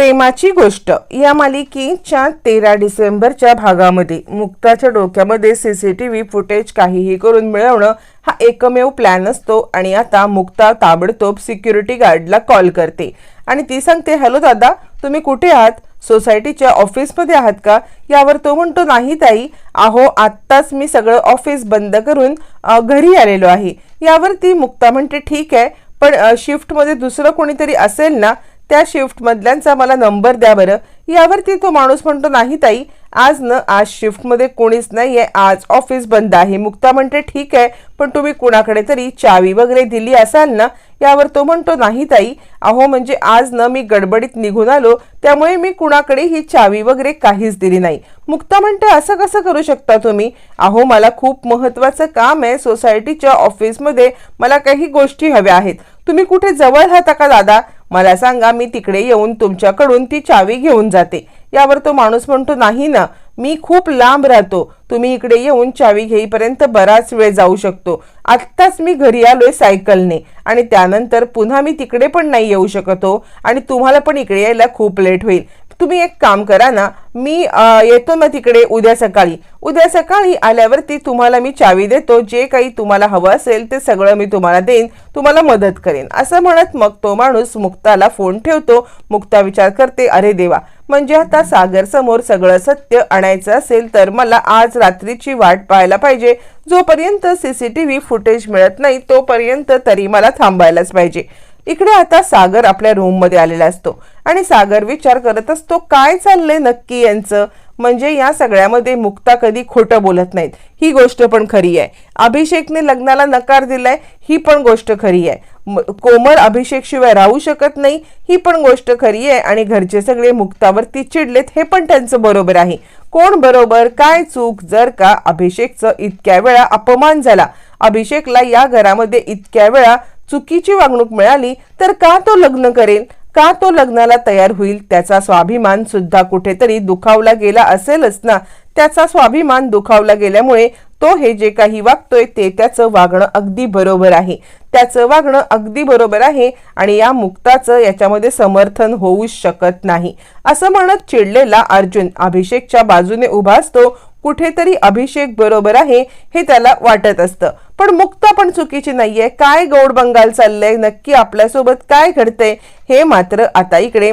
प्रेमाची गोष्ट. या मालिकेच्या तेरा डिसेंबरच्या भागामध्ये. मुक्ताच्या डोक्यामध्ये C C T V footage काहीही करून मिळवणं हा एकमेव प्लॅन असतो आणि आता मुक्ता ताबडतोब सिक्युरिटी गार्डला कॉल करते. आणि ती सांगते हॅलो दादा तुम्ही कुठे आहात? सोसायटीच्या ऑफिसमध्ये आहात का? यावर तो म्हणतो नाही ताई अहो आत्ताच मी सगळं ऑफिस बंद करून घरी आलेलो आहे. यावर ती मुक्ता म्हणते ठीक आहे पण शिफ्टमध्ये दुसरं कोणीतरी असेल ना त्या शिफ्टमधल्यांचा मला नंबर द्या बरं. यावरती तो माणूस म्हणतो नाही ताई आज न आज शिफ्टमध्ये कोणीच नाही आहे आज ऑफिस बंद आहे. मुक्ता म्हणते ठीक आहे पण तुम्ही कुणाकडे तरी चावी वगैरे दिली असाल ना? यावर तो म्हणतो नाही ताई अहो म्हणजे आज न मी गडबडीत निघून आलो त्यामुळे मी कुणाकडे ही चावी वगैरे काहीच दिली नाही. मुक्ता म्हणते असं कसं करू शकता तुम्ही? अहो मला खूप महत्वाचं काम आहे सोसायटीच्या ऑफिसमध्ये मला काही गोष्टी हव्या आहेत. तुम्ही कुठे जवळ राहता का दादा? मला सांगा मी तिकडे येऊन तुमच्याकडून ती चावी घेऊन जाते. यावर तो माणूस म्हणतो नाही ना मी खूप लांब राहतो. तुम्ही इकडे येऊन चावी घेईपर्यंत बराच वेळ जाऊ शकतो. आत्ताच मी घरी आलोय सायकलने आणि त्यानंतर पुन्हा मी तिकडे पण नाही येऊ शकतो आणि तुम्हाला पण इकडे यायला खूप लेट होईल. तुम्ही एक काम करा ना मी येतो ना तिकडे उद्या सकाळी. उद्या सकाळी आल्यावरती तुम्हाला मी चावी देतो जे काही तुम्हाला हवं असेल ते सगळं मी तुम्हाला देईन तुम्हाला मदत करेन. असं म्हणत मग तो माणूस मुक्ताला फोन ठेवतो मुक्ता विचार करते अरे देवा म्हणजे आता सागर समोर सगळं सत्य आणायचं असेल तर मला आज रात्रीची वाट पाहायला पाहिजे. जोपर्यंत सीसीटीव्ही फुटेज मिळत नाही तोपर्यंत तरी मला थांबायलाच पाहिजे. इकडे आता सागर आपल्या रूममध्ये आलेला असतो. आणि सागर विचार करत असतो काय चाललंय नक्की यांचं? म्हणजे या सगळ्यामध्ये मुक्ता कधी खोटं बोलत नाहीत. ही गोष्ट पण खरी आहे. अभिषेकने लग्नाला नकार दिलाय ही पण गोष्ट खरी आहे. म- कोमल अभिषेकशिवाय राहू शकत नाही ही पण गोष्ट खरी आहे. आणि घरचे सगळे मुक्तावरती चिडलेत हे पण त्यांचं बरोबर आहे. कोण बरोबर काय चूक जर का अभिषेकचं इतक्या वेळा अपमान झाला. अभिषेकला या घरामध्ये इतक्या वेळा चुकीची वागणूक मिळाली तर का तो लग्न करेल का तो लग्नाला तयार होईल? त्याचा स्वाभिमान सुद्धा कुठेतरी दुखावला गेला असेलच ना? त्याचा स्वाभिमान दुखावला गेल्यामुळे तो हे जे काही वागतोय ते त्याचं वागणं अगदी बरोबर आहे. त्याचं वागणं अगदी बरोबर आहे आणि या मुक्ताचं याच्यामध्ये समर्थन होऊच शकत नाही. असं म्हणत चिडलेला अर्जुन अभिषेकच्या बाजूने उभा असतो. कुठेतरी अभिषेक बरोबर आहे हे त्याला वाटत असतं. पण मुक्ता पण चुकीची नाहीये. काय गौड बंगाल चाललंय? नक्की आपल्यासोबत काय घडतंय? हे मात्र आता इकडे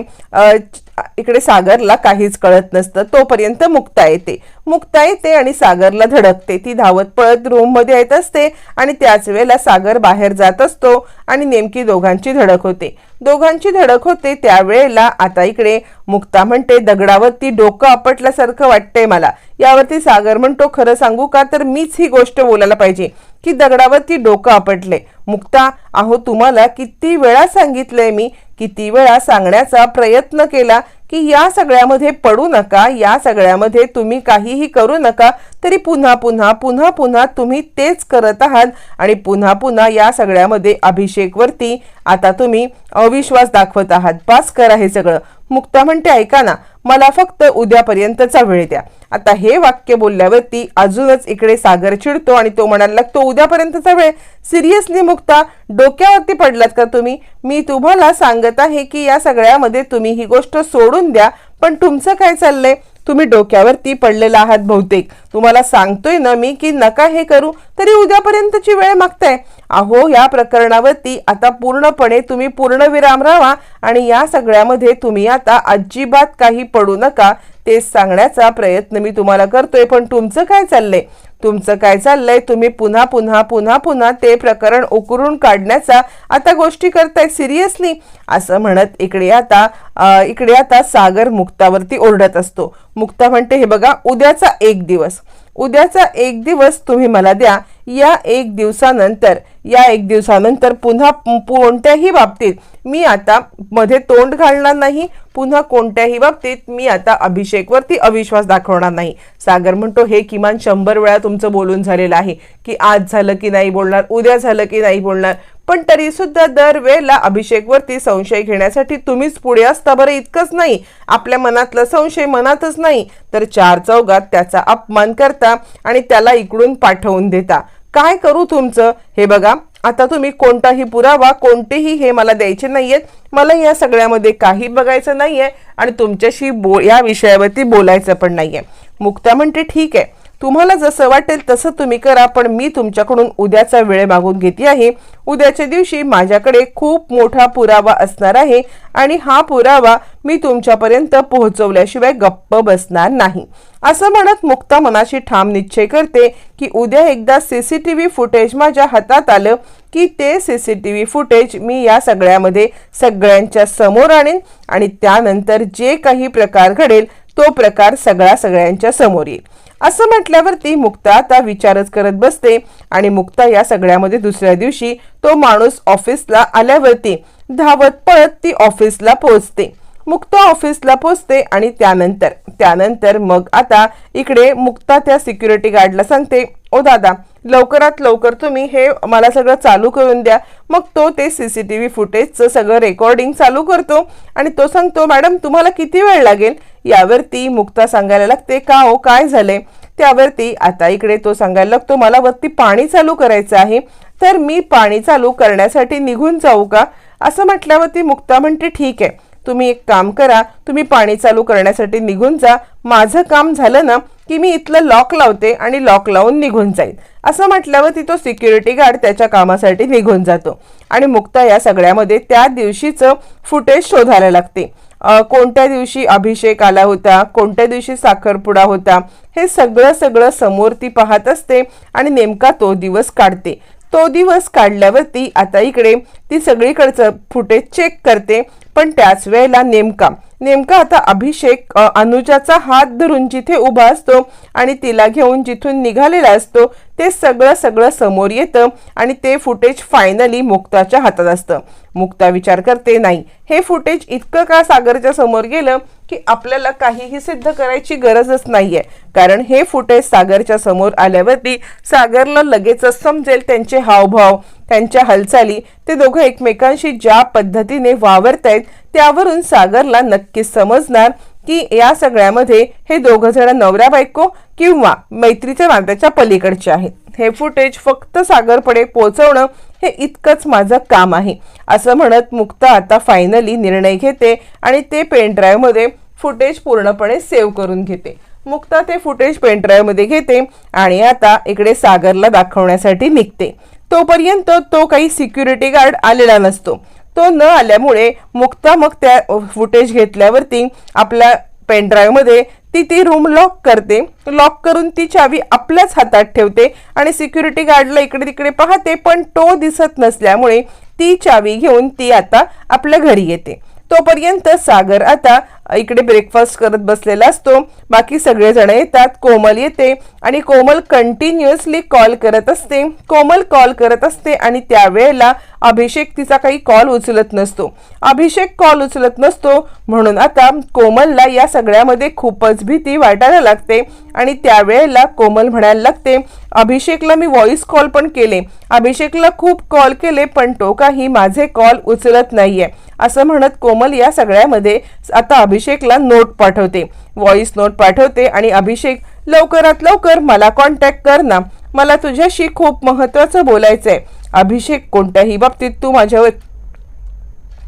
इकडे सागरला काहीच कळत नसतं. तोपर्यंत मुक्ता येते. मुक्ता येते आणि सागरला धडकते. ती धावत पळत रूममध्ये येत असते आणि त्याच वेळेला सागर बाहेर जात असतो आणि नेमकी दोघांची धडक होते. दोघांची धडक होते त्यावेळेला आता इकडे मुक्ता म्हणते दगडावरती डोकं आपटल्यासारखं वाटतंय मला. यावरती सागर म्हणतो खरं सांगू का? तर मीच ही गोष्ट बोलायला पाहिजे की दगडावरती डोकं आपटले मुक्ता अहो तुम्हाला किती वेळा सांगितलंय मी किती वेळा सांगण्याचा प्रयत्न केला की या सगळ्यामध्ये पडू नका या सगळ्यामध्ये तुम्ही काहीही करू नका तरी पुन्हा पुन्हा पुन्हा पुन्हा तुम्ही तेच करत आहात आणि पुन्हा पुन्हा या सगळ्यामध्ये अभिषेकवरती आता तुम्ही अविश्वास दाखवत आहात. पास करा हे सगळं. मुक्ता म्हणते ऐका ना मला फक्त उद्यापर्यंतचा वेळ द्या. आता हे वाक्य बोलल्यावरती अजूनच इकडे सागर चिडतो आणि तो म्हणायला लागतो उद्यापर्यंतचा वेळ? सिरियसली मुक्ता डोक्यावरती पडलात का तुम्ही? मी तुम्हाला सांगत आहे की या सगळ्यामध्ये तुम्ही ही गोष्ट सोडून द्या पण तुमचं काय चाललंय? तुम्ही डोक्यावरती पडलेला आहात बहुतेक. तुम्हाला सांगतोय ना मी की नका हे करू तरी उद्यापर्यंतची वेळ मागताय. अहो या प्रकरणावरती आता पूर्णपणे तुम्ही पूर्ण विराम राहा आणि या सगळ्यामध्ये तुम्ही आता अजिबात काही पडू नका. ते सांगण्याचा प्रयत्न मी तुम्हाला करतोय. पण तुमचं काय चाललंय? तुमचं काय चाललंय? तुम्ही पुन्हा पुन्हा पुन्हा पुन्हा ते प्रकरण उकरून काढण्याचा आता गोष्टी करताय सिरियसली. असं म्हणत इकडे आता इकडे आता सागर मुक्तावरती ओरडत असतो. मुक्ता म्हणते हे बघा उद्याचा एक दिवस. उद्याचा एक दिवस तुम्ही मला द्या. या एक दिवसानंतर या एक दिवसानंतर पुन्हा कोणत्याही बाबतीत मी आता मध्ये तोंड घालणार नाही पुन्हा कोणत्याही बाबतीत मी आता अभिषेकवरती अविश्वास दाखवणार नाही. सागर म्हणतो हे किमान शंभर वेळा तुमचं बोलून झालेलं आहे की आज झालं की नाही बोलणार उद्या झालं की नाही बोलणार. पण तरी सुद्धा दरवेळेला अभिषेकवरती संशय घेण्यासाठी तुम्हीच पुढे असता बरं इतकंच नाही. आपल्या मनातलं संशय मनातच नाही. तर चार चौघात त्याचा अपमान करता आणि त्याला इकडून पाठवून देता. काय करू तुमचं? हे बघा आता तुम्ही कोणताही पुरावा कोणतेही हे मला द्यायचे नाही आहेत मला या सगळ्यामध्ये काही बघायचं नाही आहे आणि तुमच्याशी बो या विषयावरती बोलायचं पण नाही आहे मुक्ता म्हणते ठीक आहे तुम्हाला जसं वाटेल तसं तुम्ही करा पण मी तुमच्याकडून उद्याचा वेळ मागून घेते आहे. उद्याच्या दिवशी माझ्याकडे खूप मोठा पुरावा असणार आहे आणि हा पुरावा मी तुमच्यापर्यंत पोहोचवल्याशिवाय गप्प बसणार नाही. असं म्हणत मुक्ता मनाशी ठाम निश्चय करते की उद्या एकदा सीसीटीव्ही फुटेज माझ्या हातात आलं की ते C C T V footage मी या सगळ्यामध्ये सगळ्यांच्या समोर आणेन आणि त्यानंतर जे काही प्रकार घडेल तो प्रकार सगळा सगळ्यांच्या समोर येईल. असं म्हटल्यावरती मुक्ता आता विचारच करत बसते आणि मुक्ता या सगळ्यामध्ये दुसऱ्या दिवशी तो माणूस ऑफिसला आल्यावरती धावत पळत ती ऑफिसला पोहोचते. मुक्ता ऑफिसला पोचते आणि त्यानंतर त्यानंतर मग आता इकडे मुक्ता त्या सिक्युरिटी गार्डला सांगते ओ दादा लवकरात लवकर तुम्ही हे मला सगळं चालू करून द्या. मग तो ते सी सी टी व्ही फुटेजचं सगळं रेकॉर्डिंग चालू करतो आणि तो सांगतो मॅडम तुम्हाला किती वेळ लागेल? यावरती मुक्ता सांगायला लागते का हो काय झालंय त्यावरती आता इकडे तो सांगायला लागतो मला वरती पाणी चालू करायचं आहे तर मी पाणी चालू करण्यासाठी निघून जाऊ का? असं म्हटल्यावरती मुक्ता म्हणते ठीक आहे तुम्ही एक काम करा तुम्ही पाणी चालू करण्यासाठी निघून जा माझं काम झालं ना की मी इथलं लॉक लावते आणि लॉक लावून निघून जाईल. असं म्हटल्यावर ती तो सिक्युरिटी गार्ड त्याच्या कामासाठी निघून जातो आणि मुक्ता या सगळ्यामध्ये त्या दिवशीचं फुटेज शोधायला लागते. कोणत्या दिवशी अभिषेक आला होता कोणत्या दिवशी साखरपुडा होता हे सगळं सगळं समोर ती पाहत असते आणि नेमका तो दिवस काढते. तो दिवस काढल्यावरती आता इकडे ती सगळीकडचं फुटेज चेक करते पण त्याच वेळेला नेमका नेमका आता अभिषेक अनुजाचा हात धरून जिथे उभा असतो आणि तिला घेऊन जिथून निघालेला असतो ते सगळं सगळं समोर येतं आणि ते फुटेज फायनली मुक्ताच्या हातात असतं. मुक्ता विचार करते नाही हे फुटेज इतकं का सागरच्या समोर गेलं की आपल्याला काहीही सिद्ध करायची गरजच नाहीये. कारण हे फुटेज सागरच्या समोर आल्यावरती सागरला लगेचच समजेल त्यांचे हावभाव त्यांच्या हालचाली. ते दोघं एकमेकांशी ज्या पद्धतीने वावरतायत त्यावरून सागरला नक्कीच समजणार की या सगळ्यामध्ये हे दोघं जण नवरा बायको किंवा मैत्रीच्या नात्याच्या पलीकडचे आहेत. हे फुटेज फक्त सागरपडे पोहोचवणं हे इतकंच माझं काम आहे. असं म्हणत मुक्ता आता फायनली निर्णय घेते आणि ते पेनड्राईव्हमध्ये फुटेज पूर्णपणे सेव्ह करून घेते. मुक्ता ते फुटेज पेनड्राईव्हमध्ये घेते आणि आता इकडे सागरला दाखवण्यासाठी निघते. तोपर्यंत तो काही सिक्युरिटी गार्ड आलेला नसतो. तो न आल्यामुळे मुक्ता मग त्या फुटेज घेतल्यावरती आपल्या पेनड्राईव्हमध्ये ती ती रूम लॉक करते. लॉक करून ती चावी आपल्याच हातात ठेवते आणि सिक्युरिटी गार्डला इकडे तिकडे पाहते पण तो दिसत नसल्यामुळे ती चावी घेऊन ती आता आपल्या घरी येते. तोपर्यंत सागर आता इकडे ब्रेकफास्ट करत बसलेला असतो. बाकी सगळेजण येतात. कोमल येते आणि कोमल कंटिन्युअसली कॉल करत असते. कोमल कॉल करत असते आणि त्यावेळेला अभिषेक तिचा काही कॉल उचलत नसतो. अभिषेक कॉल उचलत नसतो. म्हणून आता कोमलला या सगळ्यामध्ये खूपच भीती वाटायला लागते. आणि त्यावेळेला कोमल म्हणायला लागते अभिषेकला मी व्हॉइस कॉल पण केले. अभिषेकला खूप कॉल केले पण तो काही माझे कॉल उचलत नाहीये. असं म्हणत कोमल या सगळ्यामध्ये आता अभिषेकला नोट पाठवते. व्हॉइस नोट पाठवते आणि अभिषेक लवकरात लवकर मला कॉन्टॅक्ट कर ना. मला तुझ्याशी खूप महत्वाचं आहे अभिषेक कोणत्याही बाबतीत तू माझ्यावर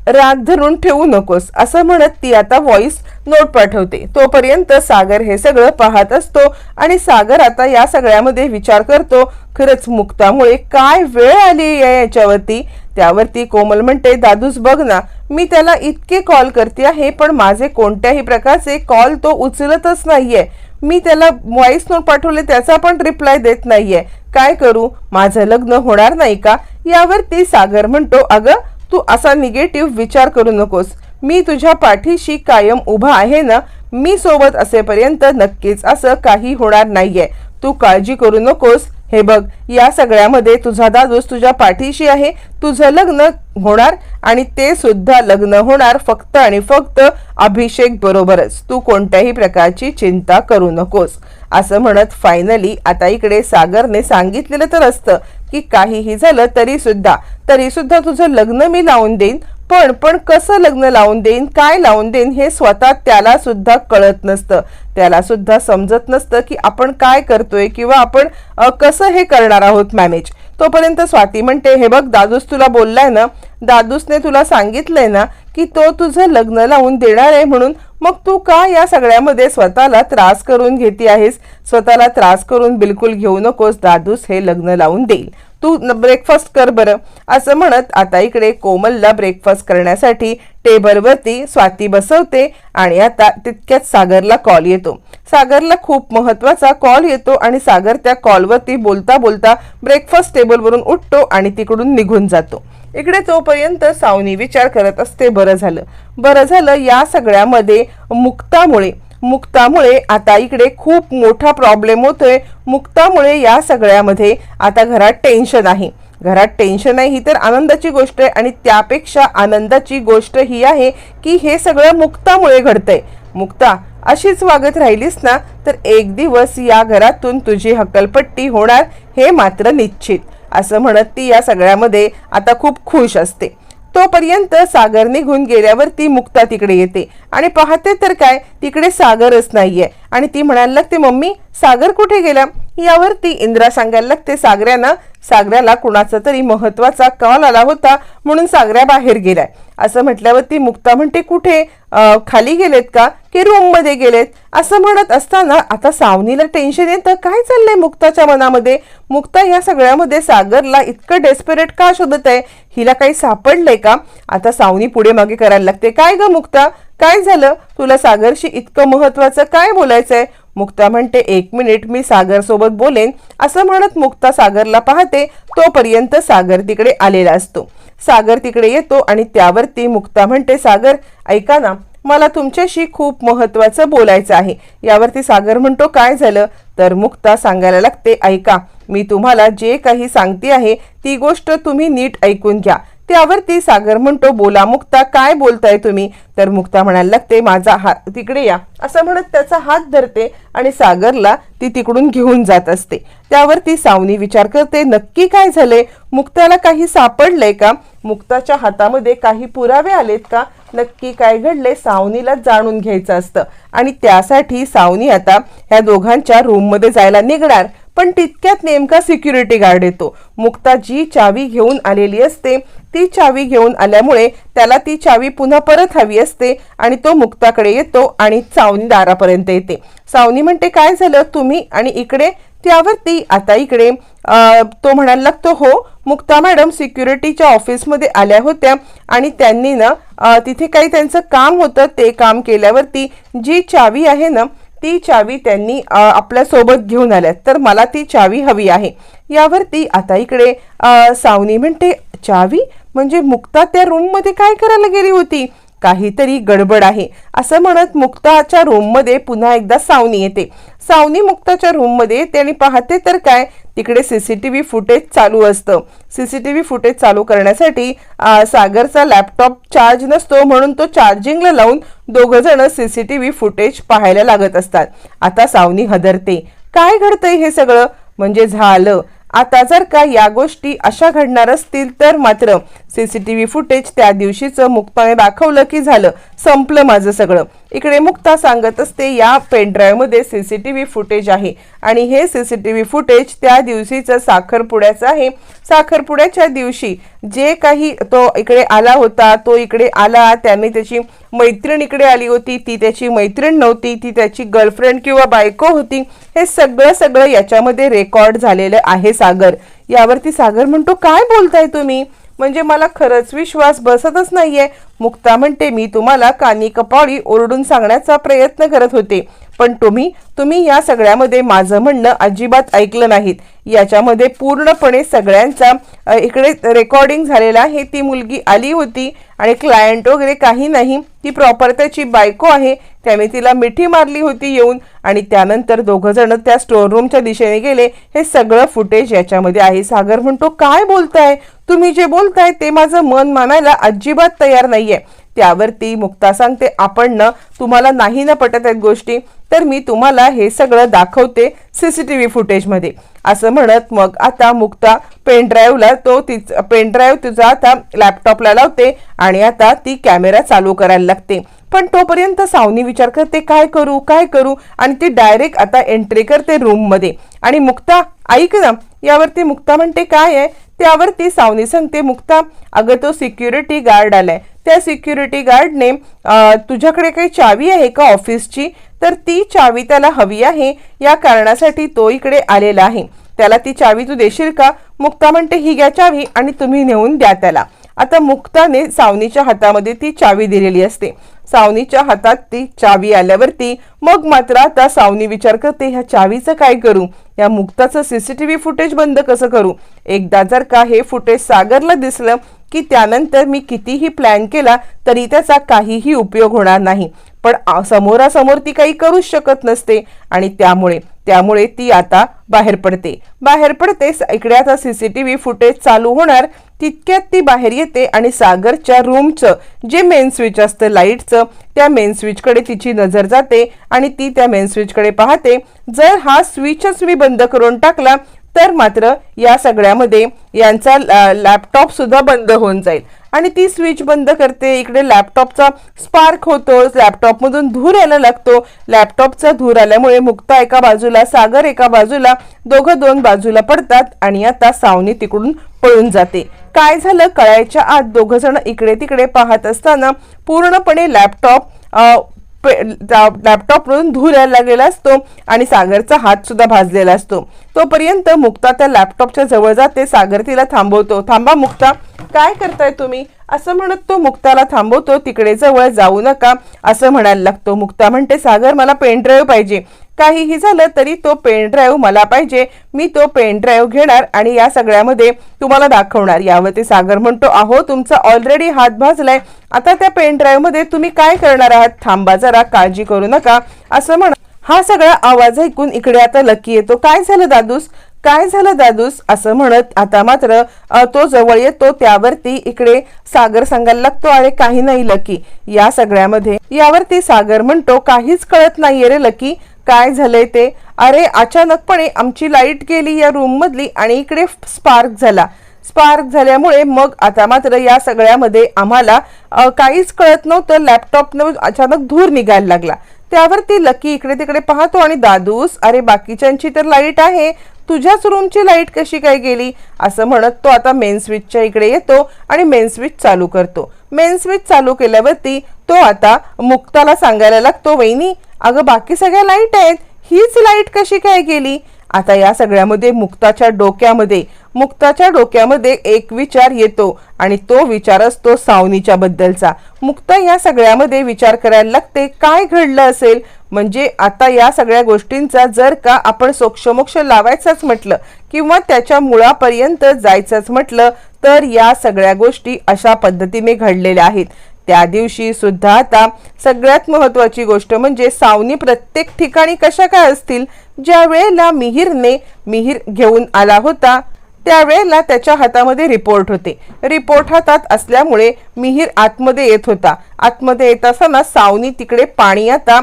राग धरून ठेवू नकोस असं म्हणत ती आता व्हॉइस नोट पाठवते. तोपर्यंत सागर हे सगळं पाहत असतो आणि सागर आता या सगळ्यामध्ये विचार करतो खरंच मुक्तामुळे काय वेळ आली आहे याच्यावरती? त्यावरती कोमल म्हणते दादूस बघ ना मी त्याला इतके कॉल करते आहे पण माझे कोणत्याही प्रकारचे कॉल तो उचलतच नाहीये. मी त्याला व्हॉइस नोट पाठवले त्याचा पण रिप्लाय देत नाहीये. काय करू? माझं लग्न होणार नाही का? यावरती सागर म्हणतो अगं तू असा निगेटिव्ह विचार करू नकोस. मी तुझ्या पाठीशी कायम उभा आहे ना? मी सोबत असेपर्यंत नक्कीच असं काही होणार नाहीये. तू काळजी करू नकोस. हे बघ या सगळ्यामध्ये तुझा दादूस तुझ्या पाठीशी आहे तुझं लग्न होणार आणि ते सुद्धा लग्न होणार फक्त आणि फक्त अभिषेक बरोबरच. तू कोणत्याही प्रकारची चिंता करू नकोस. असं म्हणत फायनली आता इकडे सागरने सांगितलेलं तर असतं की काहीही झालं तरी सुद्धा तरी सुद्धा तुझं लग्न मी लावून देईन पण पण कसं लग्न लावून देईन काय लावून देईन हे स्वतः त्याला सुद्धा कळत नसतं. त्याला सुद्धा समजत नसतं की आपण काय करतोय किंवा आपण कसं हे करणार आहोत मॅनेज. तोपर्यंत स्वाती म्हणते हे बघ दादूस तुला बोललाय ना दादूसने तुला सांगितलंय ना की तो तुझं लग्न लावून देणार आहे म्हणून मग तू का या सगळ्यामध्ये स्वतःला त्रास करून घेते आहेस? स्वतःला त्रास करून बिलकुल घेऊ नकोस दादूस हे लग्न लावून देईल. तू ब्रेकफास्ट कर बरं. असं म्हणत आता इकडे कोमलला ब्रेकफास्ट करण्यासाठी टेबलवरती स्वाती बसवते आणि आता तितक्यात सागरला कॉल येतो. सागरला खूप महत्त्वाचा कॉल येतो आणि सागर त्या कॉलवरती बोलता बोलता ब्रेकफास्ट टेबलवरून उठतो आणि तिकडून निघून जातो. इकडे तोपर्यंत सावनी विचार करत असते बरं झालं. बरं झालं या सगळ्यामध्ये मुक्तामुळे. मुक्तामुळे आता इकडे खूप मोठा प्रॉब्लेम होतोय. मुक्तामुळे या सगळ्यामध्ये आता घरात टेन्शन आहे. घरात टेन्शन आहे ही तर आनंदाची गोष्ट आहे आणि त्यापेक्षा आनंदाची गोष्ट ही आहे की हे सगळं मुक्तामुळे घडतंय. मुक्ता अशीच वागत राहिलीस ना तर एक दिवस या घरातून तुझी हकलपट्टी होणार हे मात्र निश्चित. असं म्हणत ती या सगळ्यामध्ये आता खूप खुश असते. तोपर्यंत सागर निघून गेल्यावर ती मुक्ता तिकडे येते. आणि पाहते तर काय तिकडे सागरच नाहीये. आणि ती म्हणायला लागते मम्मी सागर कुठे गेला? यावरती इंद्रा सांगायला लागते सागऱ्यानं सागऱ्याला कुणाचा तरी महत्त्वाचा कॉल आला होता म्हणून सागऱ्या बाहेर गेलाय. असं म्हटल्यावर ती मुक्ता म्हणते कुठे? खाली गेलेत का? की रूममध्ये गेलेत? असं म्हणत असताना आता सावनीला टेन्शन येतं. काय चाललंय मुक्ताच्या मनामध्ये? मुक्ता या सगळ्यामध्ये सागरला इतकं डेस्परेट का शोधत आहे? हिला काही सापडलंय का? आता सावनी पुढे मागे करायला लागते. काय ग मुक्ता? काय झालं? तुला सागरशी इतकं महत्वाचं काय बोलायचंय? मुक्ता म्हणते एक मिनिट मी सागर सोबत बोलेन. असं म्हणत मुक्ता सागरला पाहते. तोपर्यंत सागर तिकडे आलेला असतो. सागर तिकडे येतो आणि त्यावरती मुक्ता म्हणते सागर ऐका ना मला तुमच्याशी खूप महत्वाचं बोलायचं आहे. यावरती सागर म्हणतो काय झालं? तर मुक्ता सांगायला लागते ऐका मी तुम्हाला जे काही सांगते आहे ती गोष्ट तुम्ही नीट ऐकून घ्या. त्यावरती सागर म्हणतो बोला मुक्ता काय बोलताय तुम्ही? तर मुक्ता म्हणायला लागते माझा हात तिकडे या. असं म्हणत त्याचा हात धरते आणि सागरला ती तिकडून घेऊन जात असते. त्यावरती सावनी विचार करते नक्की काय झालंय? मुक्ताला काही सापडलंय का? मुक्ताच्या हातामध्ये काही पुरावे आलेत का? नक्की काय घडले सावनीला जाणून घ्यायचं असतं आणि त्यासाठी सावनी आता ह्या दोघांच्या रूममध्ये जायला निघणार. पण तितक्यात नेमका सिक्युरिटी गार्ड येतो. मुक्ता जी चावी घेऊन आलेली असते. ती चावी घेऊन आल्यामुळे त्याला ती चावी पुन्हा परत हवी असते आणि तो मुक्ताकडे येतो आणि सावनी दारापर्यंत येते. सावनी म्हणते काय झालं? तुम्ही आणि इकडे? त्यावरती आता इकडे. तो म्हणायला लागतो हो मुक्ता मॅडम सिक्युरिटीच्या ऑफिसमध्ये आल्या होत्या आणि त्यांनी ना तिथे काही त्यांचं काम होतं ते काम केल्यावरती जी चावी आहे ना ती चावी त्यांनी आपल्यासोबत घेऊन आल्यात. तर मला ती चावी हवी आहे. यावरती आता इकडे सावनी म्हणते चावी? म्हणजे मुक्ता त्या रूममध्ये काय करायला गेली होती? काहीतरी गडबड आहे. असं म्हणत मुक्ताच्या रूममध्ये पुन्हा एकदा सावनी येते. सावनी मुक्ताच्या रूममध्ये त्याने पाहते तर काय? तिकडे सीसीटीव्ही फुटेज चालू असतं. सीसीटीव्ही फुटेज चालू करण्यासाठी सागरचा लॅपटॉप चार्ज नसतो म्हणून तो चार्जिंगला लावून दोघ जण सीसीटीव्ही फुटेज पाहायला लागत असतात. आता सावनी हदरते. काय घडतंय हे सगळं? म्हणजे झालं. आता जर का या गोष्टी अशा घडणार असतील तर मात्र सीसीटीव्ही फुटेज त्या दिवशीचं मुक्ताने दाखवलं की झालं. संपलं माझं सगळं. इकडे मुक्ता सांगत असते या पेनड्राईव्हमध्ये C C T V footage आहे. आणि हे C C T V footage त्या दिवशीचं साखरपुड्याचं आहे. साखरपुड्याच्या दिवशी जे काही तो इकडे आला होता तो इकडे आला त्याने त्याची मैत्रीण इकडे आली होती ती त्याची मैत्रीण नव्हती ती त्याची गर्लफ्रेंड किंवा बायको होती. हे सगळं सगळं याच्यामध्ये रेकॉर्ड झालेलं आहे सागर. यावरती सागर म्हणतो काय बोलताय तुम्ही? म्हणजे मला खरंच विश्वास बसतच नाहीये. मुक्ता म्हणते मी तुम्हाला कानी कपाळी ओरडून सांगण्याचा प्रयत्न करत होते. पण तुम्ही तुम्ही या सगळ्यामध्ये माझं म्हणणं अजिबात ऐकलं नाहीत. याच्यामध्ये पूर्णपणे सगळ्यांचा इकडे रेकॉर्डिंग झालेला आहे. ती मुलगी आली होती आणि क्लायंट वगैरे काही नाही. ती प्रॉपर त्याची बायको आहे. त्याने तिला मिठी मारली होती येऊन आणि त्यानंतर दोघं जण त्या स्टोर रूमच्या दिशेने गेले. हे सगळं फुटेज याच्यामध्ये आहे. सागर म्हणतो काय बोलताय? तुम्ही जे बोलताय ते माझं मन मानायला अजिबात तयार नाहीये. त्यावरती मुक्ता सांगते आपण ना तुम्हाला नाही ना पटत आहेत गोष्टी. तर मी तुम्हाला हे सगळं दाखवते सी सी टी व्ही फुटेजमध्ये असं म्हणत मग आता मुक्ता पेनड्राईव्हला तो तिच पेनड्राईव्ह तुझा आता लॅपटॉपला लावते आणि आता ती कॅमेरा चालू करायला लागते. पण तोपर्यंत सावनी विचार करते काय करू काय करू? आणि ती डायरेक्ट आता एंट्री करते रूममध्ये आणि मुक्ता ऐक ना यावरती मुक्ता म्हणते काय आहे? त्यावरती सावनी सांगते मुक्ता अगं तो सिक्युरिटी गार्ड आलाय. त्या सिक्युरिटी गार्डने तुझ्याकडे काही चावी आहे का ऑफिसची तर ती चावी त्याला हवी आहे. या कारणासाठी तो इकडे आलेला आहे. त्याला ती चावी तू देशील का? मुक्ता म्हणते ही घ्या चावी आणि तुम्ही नेऊन द्या त्याला. आता मुक्ताने सावनीच्या हातामध्ये ती चावी दिलेली असते. सावनीच्या हातात ती चावी आल्यावरती मग मात्र आता सावनी विचार करते ह्या चावीचं काय करू? या मुक्ताचं सीसीटीव्ही फुटेज बंद कसं करू? एकदा जर का हे फुटेज सागरला दिसलं की त्यानंतर मी कितीही प्लॅन केला तरी त्याचा काहीही उपयोग होणार नाही. पण समोरासमोर ती काही करूच शकत नसते आणि त्यामुळे त्यामुळे ती आता बाहेर पडते. बाहेर पडते स- इकडे आता C C T V footage चालू होणार तितक्यात ती बाहेर येते आणि सागरच्या रूमचं जे मेन स्विच असतं लाईटचं त्या मेन स्विचकडे तिची नजर जाते आणि ती त्या मेन स्विचकडे पाहते. जर हा स्विचच मी बंद करून टाकला तर मात्र या सगळ्यामध्ये यांचा लॅपटॉप सुद्धा बंद होऊन जाईल. आणि ती स्विच बंद करते इकडे लॅपटॉपचा स्पार्क होतो लॅपटॉपमधून धूर यायला लागतो. लॅपटॉपचा धूर आल्यामुळे मुक्ता एका बाजूला सागर एका बाजूला दोघं दोन बाजूला पडतात आणि आता सावनी तिकडून पळून जाते. काय झालं? कळायच्या आत दोघ जण इकडे तिकडे पाहत असताना पूर्णपणे लॅपटॉप लॅपटॉपवरून धूर यायला लागलेला असतो आणि सागरचा हात सुद्धा भाजलेला असतो. तोपर्यंत मुक्ता त्या लॅपटॉपच्या जवळ जाते सागर तिला थांबवतो. थांबा मुक्ता काय करताय तुम्ही? असं म्हणत तो मुक्ताला थांबवतो तिकडे जवळ जाऊ नका असं म्हणायला लागतो. मुक्ता म्हणते सागर मला पेन ड्राईव्ह पाहिजे. काहीही झालं तरी तो पेन ड्राईव्ह मला पाहिजे. मी तो पेन ड्राईव्ह घेणार आणि या सगळ्यामध्ये तुम्हाला दाखवणार. यावरती सागर म्हणतो अहो तुमचा ऑलरेडी हात भाजलाय. आता त्या पेन ड्राईव्हमध्ये तुम्ही काय करणार आहात? थांबा जरा काळजी करू नका. असं म्हण. हा सगळा आवाज ऐकून इकडे आता लकी येतो. काय झालं दादूस? काय झालं दादूस? असं म्हणत आता मात्र तो जवळ येतो. त्यावरती इकडे सागर सांगायला लागतो अरे काही नाही लकी. या सगळ्यामध्ये यावरती सागर म्हणतो काहीच कळत नाहीये रे लकी. काय झालंय ते? अरे अचानकपणे आमची लाइट गेली या रूममधली आणि इकडे स्पार्क झाला. स्पार्क झाल्यामुळे मग आता मात्र या सगळ्यामध्ये आम्हाला काहीच कळत नव्हतं. लॅपटॉपनं अचानक धूर निघायला लागला. त्यावरती लकी इकडे तिकडे पाहतो आणि दादूस अरे बाकीच्यांची तर लाइट आहे. तुझ्याच रूमची लाइट कशी काय गेली? असं म्हणत तो आता मेन स्विचच्या इकडे येतो आणि मेन स्विच चालू करतो. मेन स्विच चालू केल्यावरती तो आता मुक्ताला सांगायला लागतो वहिनी अगं बाकी सगळ्या लाइट आहेत. हीच लाइट कशी काय गेली? आता या सगळ्यामध्ये मुक्ताच्या डोक्यामध्ये मुक्ताच्या डोक्यामध्ये एक विचार येतो आणि तो विचार असतो सावनीच्या बद्दलचा. मुक्ता या सगळ्यामध्ये विचार करायला लागते काय घडलं असेल? म्हणजे आता या सगळ्या गोष्टींचा जर का आपण सोक्षमोक्ष लावायचंच म्हटलं किंवा त्याच्या मुळापर्यंत जायचंच म्हटलं तर या सगळ्या गोष्टी अशा पद्धतीने घडलेल्या आहेत. त्या दिवशी सुद्धा आता सगळ्यात महत्वाची गोष्ट म्हणजे सावनी प्रत्येक ठिकाणी कशा काय असतील ज्या वेळेला मिहीरने मिहीर घेऊन आला होता त्यावेळेला त्याच्या हातामध्ये रिपोर्ट होते. रिपोर्ट हातात असल्यामुळे मिहीर आतमध्ये येत होता. आतमध्ये येत असताना सावनी तिकडे पाणी आता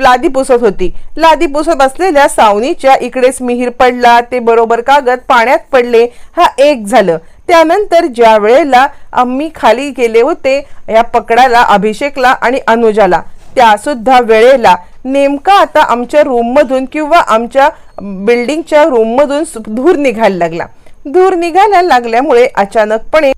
लादी पुसत होती. लादी पुसत असलेल्या सावनीच्या इकडेच मिहीर पडला. ते बरोबर कागद पाण्यात पडले. हा एक झालं. त्यानंतर ज्या वेळेला आम्ही खाली गेले होते या पकडाला अभिषेकला आणि अनुजाला. त्या सुद्धा वेळेला. नेमका आता आमच्या रूम मधून किंवा आमच्या बिल्डिंगच्या रूम मधून धूर निघायला लागला. धूर निघायला लागल्यामुळे अचानकपणे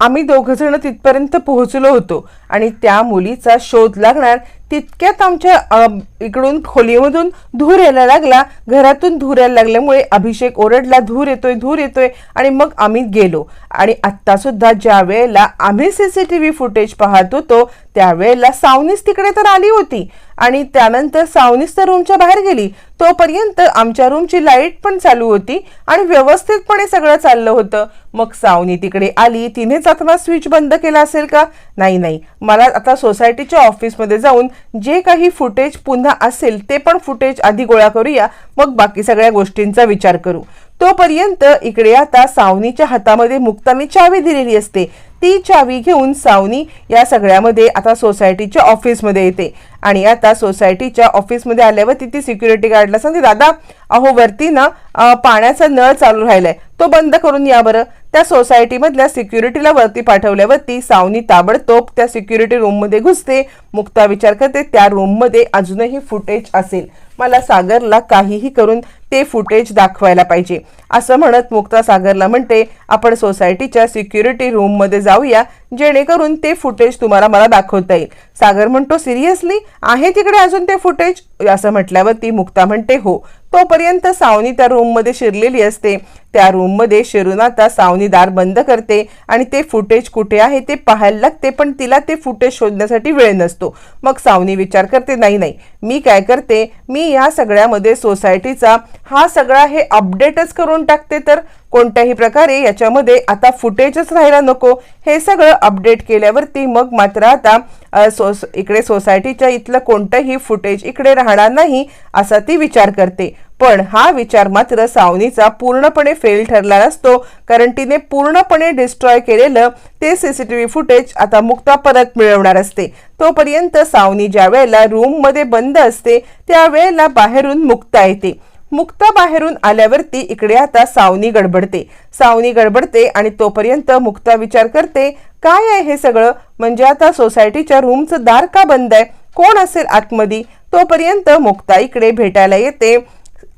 आम्ही दोघ जण तिथपर्यंत पोहोचलो होतो. आणि त्या मुलीचा शोध लागणार तितक्यात आमच्या इकडून खोलीमधून धूर यायला लागला. घरातून धूर यायला लागल्यामुळे अभिषेक ओरडला धूर येतोय धूर येतोय. आणि मग आम्ही गेलो. आणि आत्तासुद्धा ज्या वेळेला आम्ही C C T V footage पाहत होतो त्यावेळेला सावनीस तिकडे तर आली होती. आणि त्यानंतर सावनीस तर रूमच्या बाहेर गेली. तोपर्यंत आमच्या रूमची लाइट पण चालू होती आणि व्यवस्थितपणे सगळं चाललं होतं. मग सावनी तिकडे आली. तिनेच आता स्विच बंद केला असेल का? नाही नाही. मला आता सोसायटीच्या ऑफिसमध्ये जाऊन जे काही फुटेज पुन्हा असेल ते पण फुटेज आधी गोळा करूया. मग बाकी सगळ्या गोष्टींचा विचार करू. तोपर्यंत इकडे आता सावनीच्या हातामध्ये मुक्ताने चावी दिलेली असते. ती चावी घेऊन सावनी या सगळ्यामध्ये आता सोसायटीच्या ऑफिसमध्ये येते. आणि आता सोसायटीच्या ऑफिसमध्ये आल्यावर तिथे सिक्युरिटी गार्डला सांगते दादा अहो वरती ना पाण्याचा नळ चालू राहिलाय. तो बंद करून या बरं. त्या सोसायटीमधल्या सिक्युरिटीला वरती पाठवल्यावरती सावनी ताबडतोब त्या सिक्युरिटी रूममध्ये घुसते. मुक्ता विचार करते त्या रूममध्ये अजूनही फुटेज असेल. मला सागरला काहीही करून ते फुटेज दाखवायला पाहिजे. असं म्हणत मुक्ता सागरला म्हणते आपण सोसायटीच्या सिक्युरिटी रूममध्ये जाऊया जेणेकरून ते फुटेज तुम्हाला मला दाखवता येईल. सागर म्हणतो सिरियसली? आहे तिकडे अजून ते फुटेज? असं म्हटल्यावर ती मुक्ता म्हणते हो. तोपर्यंत सावनी त्या रूममध्ये शिरलेली असते. त्या रूममध्ये शिरून आता सावनी दार बंद करते आणि ते फुटेज कुठे आहे ते पाहायला लागते पण तिला ते फुटेज शोधण्यासाठी वेळ नसतो. मग सावनी विचार करते नाही नाही मी काय करते? मी या सगळ्यामध्ये सोसायटीचा हा सगळा हे अपडेटच करून टाकते तर कोणत्याही प्रकारे याच्यामध्ये आता फुटेजच राहायला नको. हे सगळं अपडेट केल्यावरती मग मात्र आता सोस इकडे सोसायटीच्या इथलं कोणतंही फुटेज इकडे राहणार नाही असा ती विचार करते. पण हा विचार मात्र सावनीचा पूर्णपणे फेल ठरला असतो कारण तिने पूर्णपणे डिस्ट्रॉय केलेलं ते C C T V footage आता मुक्ता परत मिळवणार असते. तोपर्यंत सावनी ज्या वेळेला रूममध्ये बंद असते त्यावेळेला बाहेरून मुक्ता येते. मुक्ता बाहेरून आल्यावरती इकडे आता सावनी गडबडते. सावनी गडबडते आणि तोपर्यंत मुक्ता विचार करते काय आहे हे सगळं? म्हणजे आता सोसायटीच्या रूमचं दार का बंद आहे? कोण असेल आतमध्ये? तोपर्यंत मुक्ता इकडे भेटायला येते.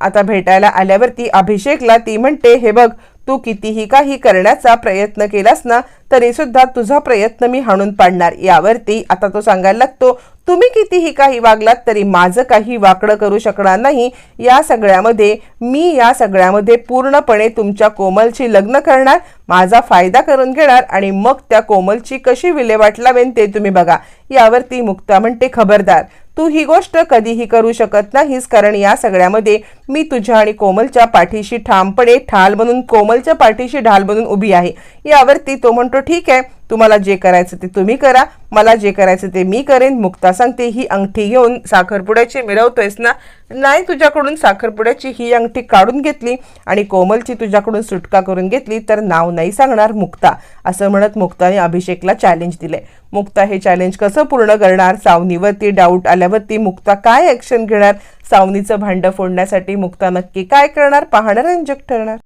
आता भेटायला आल्यावरती अभिषेकला ती म्हणते हे बघ तू कितीही काही करण्याचा प्रयत्न केलास ना तरी सुद्धा तुझा प्रयत्न मी हाणून पाडणार. यावरती आता तो सांगायला लागतो तुम्ही कितीही काही वागलात तरी माझं काही वाकडं करू शकणार नाही. या सगळ्यामध्ये मी या सगळ्यामध्ये पूर्णपणे तुमच्या कोमलची लग्न करणार माझा फायदा करून घेणार आणि मग त्या कोमलची कशी विल्हेवाट लावेन ते तुम्ही बघा. यावरती मुक्ता म्हणते खबरदार तू ही गोष्ट कधीही करू शकत नाहीस कारण या सगळ्यामध्ये मी तुझ्या आणि कोमलच्या पाठीशी ठामपणे ठाल बनून कोमलच्या पाठीशी ढाल बनून उभी आहे. यावरती तो म्हणतो ठीक आहे तुम्हाला जे करायचं ते तुम्ही करा. मला जे करायचं ते मी करेन. मुक्ता सांगते ही अंगठी घेऊन साखरपुड्याची मिळवतोयस ना? नाही तुझ्याकडून साखरपुड्याची ही अंगठी काढून घेतली आणि कोमलची तुझ्याकडून सुटका करून घेतली तर नाव नाही सांगणार मुक्ता असं म्हणत मुक्ताने अभिषेकला चॅलेंज दिले मुक्ता हे चॅलेंज कसं पूर्ण करणार? सावनीवरती डाऊट आल्यावरती मुक्ता काय ॲक्शन घेणार? सावनीचं भांडं फोडण्यासाठी मुक्ता नक्की काय करणार? पाहणं रंजक ठरणार.